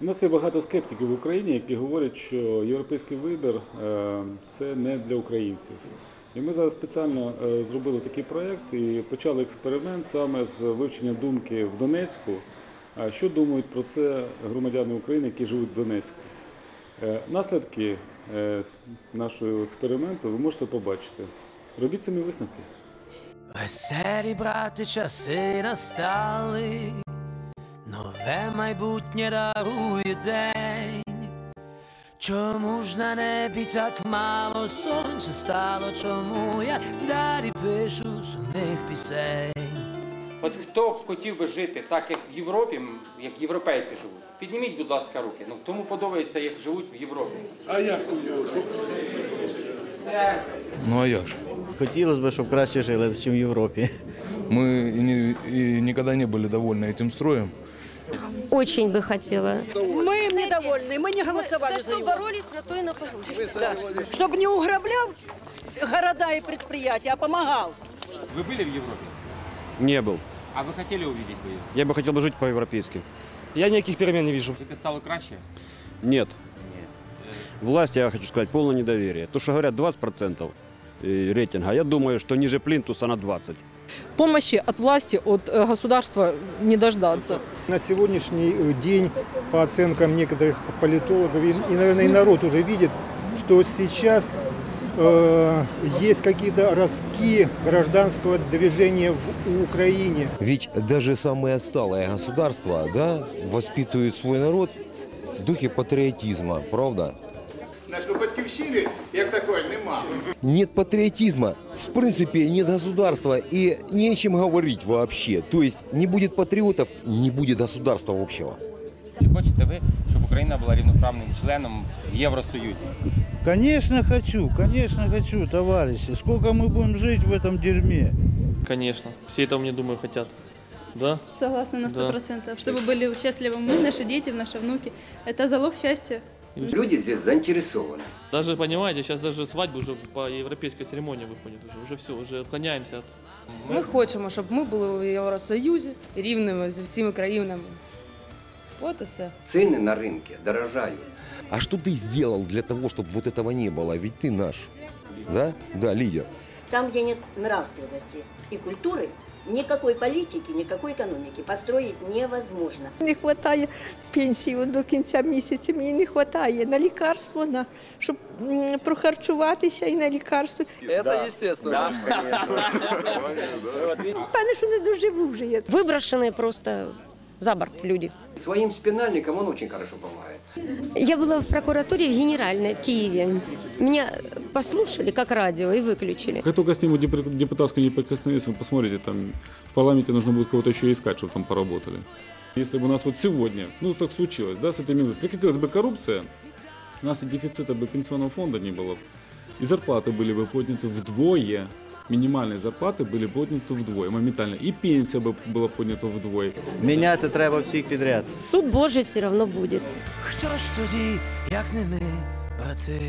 У нас є багато скептиків в Україні, які говорять, що європейський вибір е, це не для українців. І ми зараз спеціально е, зробили такий проєкт і почали експеримент саме з вивчення думки в Донецьку. Що думають про це громадяни України, які живуть в Донецьку? Е, Наслідки нашого експерименту ви можете побачити. Робіть самі висновки. Веселі брати часи настали, нове майбутнє дарує день. Чому ж на небі так мало сонця стало? Чому я далі пишу сумних пісень? От хто б хотів би жити так, як в Європі, м, як європейці живуть? Підніміть, будь ласка, руки. Ну кому подобається, як живуть в Європі? А як? Це Ну а як ж? Хотілося б, щоб краще жили, ніж в Європі. Мы и, не- и никогда не были довольны этим строем. Очень бы хотела. Мы им недовольны, мы не голосовали За за что него. боролись, на то и напоролись. Чтобы не уграблял города и предприятия, а помогал. ви були в Європі? Не был. А ви хотіли увидеть би? її? Я бы хотел бы жить по-европейски. Я никаких перемен не вижу. Жити стало краще? Нет. Власти, я хочу сказать, полное недоверие. То, что говорят 20% э, рейтинга, я думаю, что ниже плинтуса на 20. Помощи от власти, от э, государства не дождаться. На сегодняшний э, день, по оценкам некоторых политологов, и, и, наверное, и народ уже видит, что сейчас э, есть какие-то ростки гражданского движения в Украине. Ведь даже самые отсталые государства да, воспитывают свой народ в духе патриотизма, правда? Нашої батьківщини як такої нема. Нет патриотизма, в принципе нет государства и не о чем говорить вообще. То есть не будет патриотов, не будет государства общего. Чи хочете ви, щоб Україна була рівноправним членом в Євросоюзі? Конечно, хочу, конечно, хочу, товарищи. Сколько мы будем жить в этом дерьме? Конечно, все этого, мне думаю, хотят. Да? Согласна на Да. 100%. Чтобы были счастливы мы, наши дети, наши внуки. Это залог счастья. Люди здесь заинтересованы. Даже, понимаете, сейчас даже свадьба уже по европейской церемонии выходит. Уже, уже все, уже отклоняемся от... Ми хочемо, щоб ми були у Євросоюзі рівними з всіма країнами. От і все. Цены на рынке дорожают. А что ты сделал для того, чтобы вот этого не было? Ведь ты наш. Да? Да, лидер. Там, где нет нравственности и культуры, никакой политики, никакой экономики построить невозможно. Не вистачає пенсії до кінця місяця. Мені не вистачає на лікарство, на щоб м, прохарчуватися і на лікарство. Это естественно. Певне, що не доживу вже я. Виброшені просто за борт люди. Своим спинальникам он очень хорошо помогает. Я была в прокуратуре в Генеральной в Киеве. Меня послушали как радио и выключили. Как только снимут деп- депутатскую неприкосновенность, вы посмотрите, там в парламенте нужно будет кого-то еще искать, чтобы там поработали. Если бы у нас вот сегодня, ну так случилось, да, с этой минуты, прекратилась бы коррупция, у нас и дефицита бы пенсионного фонда не было, и зарплаты были бы подняты вдвое, минимальные зарплаты были подняты вдвое, моментально, и пенсия бы была поднята вдвое. Міняти треба всіх підряд. Суд Божий все равно будет. Що ж тоді, як не ми, брати?